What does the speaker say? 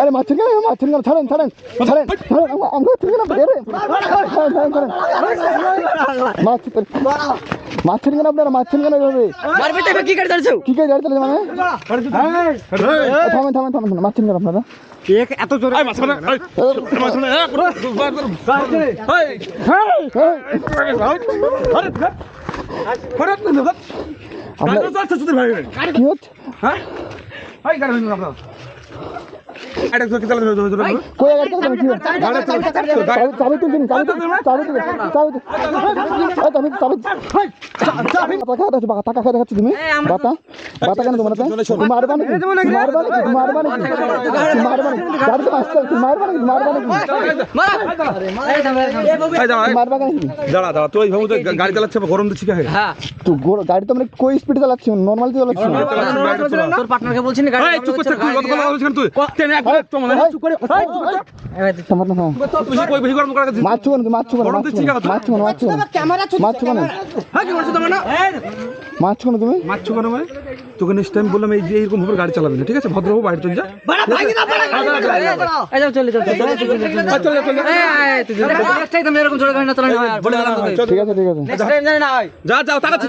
আরে মাছের কেন মাছের কেন ছাড়েন ছাড়েন ছাড়েন ছাড়েন আমরা ছাড়েন ছাড়েন মাছ মাছের কেন আপনারা মাছের কেন এভাবে মারবে তো কি করে ধরছো কি কে গাড়ি মানে থামেন থামেন থামেন মাছের কেন আপনারা এত জোরে আপনার কি হচ্ছে টাকা দেখাচ্ছ তুমি বাতা বাতা কেন তোমার? তুমি মারবা নাকি তুমি মারবা নাকি তুমি মারবা নাকি তুমি মারবা নাকি গাড়িতে আসছে তুমি মারবা নাকি তুমি মারবা নাকি মারবা নাকি দাঁড়া দাঁড়া তুই ভাবু গাড়ি চালাচ্ছে গরম দিচ্ছি কে হ্যাঁ তো গাড়ি তো আমরা কই স্পিডে চালাচ্ছি নর্মাল চালাচ্ছি তোর পার্টনারকে বলছি না গাড়ি এই চুপ তুই কথা বলছিস তুই কেন এক তো মানে চুপ করে থামার না কই বেশি গরম করে দিছিস কেন মারছো কেন গরম কেন? মারছো কেন মারছো কেন মারছো কেন হ্যাঁ কি বলছিস তুমি না কেন তুমি কেন মানে তোকে নেক্সট টাইম বললাম এই যে এরকম ভাবে গাড়ি চালাবি না ঠিক আছে ভদ্রভাবে বাইরে চলে যা যাও চলে চলে চলে চলে যা হয় ঠিক আছে ঠিক আছে হয় যাও তাকাচ্ছি